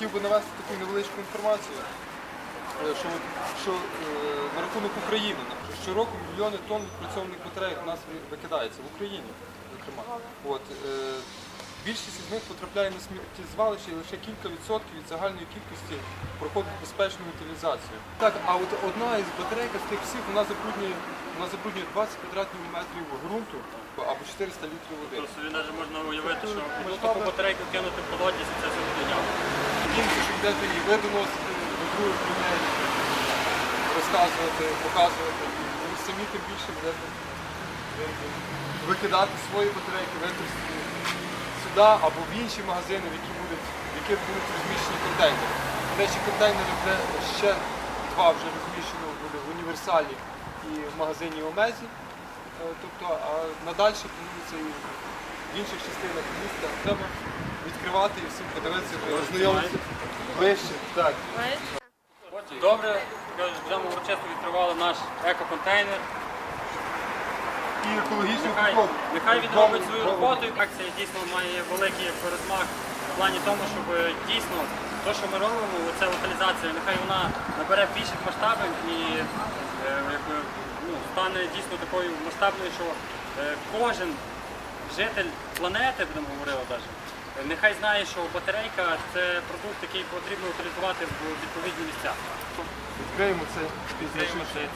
хотів би навести таку невеличку інформацію, е, що, що е, на рахунок України що щороку мільйони тонн відпрацьованих батарей у нас викидається в Україні, зокрема. От, е, більшість із них потрапляє на сміттєзвалище і лише кілька відсотків від загальної кількості проходить безпечну утилізацію. Так, а от одна із батарейка з тих всіх вона забруднює, вона забруднює 20 квадратних метрів ґрунту або 400 літрів води. Просто собі навіть можна уявити, що батарейку кинути в колодязь і це все буде ясно. Німці, що йдете і ви доносите до других людей, розказувати, показувати. Ви самі тим більше будете викидати свої батарейки, використати сюди або в інші магазини, в які будуть, в яких будуть розміщені контейнери. До речі, контейнери вже ще два вже розміщено буде в універсалі і в магазині Омезі. Е, Тобто, а надальше планується і в інших частинах міста. Треба відкривати і всім подивитися, ознайомитися ближче. Так. Добре, будемо урочисто відкривали наш екоконтейнер. І екологічний Нехай, підход. нехай він робить свою роботу. Акція дійсно має великий розмах в плані тому, щоб дійсно те, що ми робимо, ця утилізація, нехай вона набере більших масштабів і е, якби, ну, стане дійсно такою масштабною, що е, кожен житель планети, будемо говорити навіть, е, Нехай знає, що батарейка це продукт, який потрібно утилізувати в відповідні місця. Відкриємо це Відкриємо це. це.